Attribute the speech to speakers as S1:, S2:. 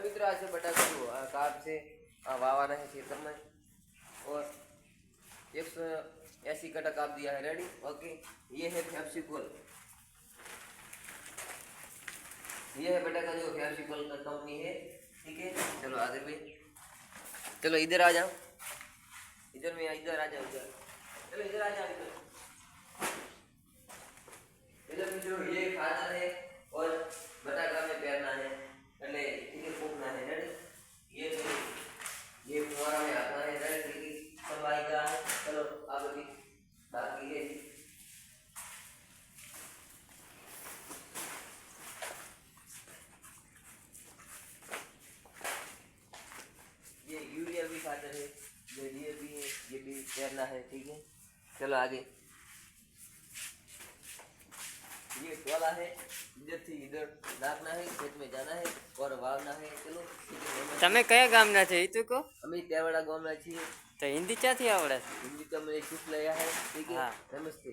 S1: और एक सौ ऐसी कटक आप दिया है रेडी ओके ये है ये है बेटा का जो फैप्सिकल का कंपनी है ठीक है चलो आगे चलो इधर आ जाओ इधर में इधर आ जाओ इधर બત કી લે ય યુરિયા ભી પાડે હે રેડીય ભી હે ય ભીેર ના હે ઠીક હે ચલો આગે યે સોલ હે બીજ થી ઇધર નાખ ના હે ખેત મે જાના હે ઓર વાવ ના હે ચલો તમે
S2: કયા ગામ ના છે ઈ તો ક
S1: તમે કયા વાડા ગામ ના છે
S2: તો હિન્દી ક્યાંથી આવડે
S1: હિન્દી તો મને શીખ લયા હે નમસ્તે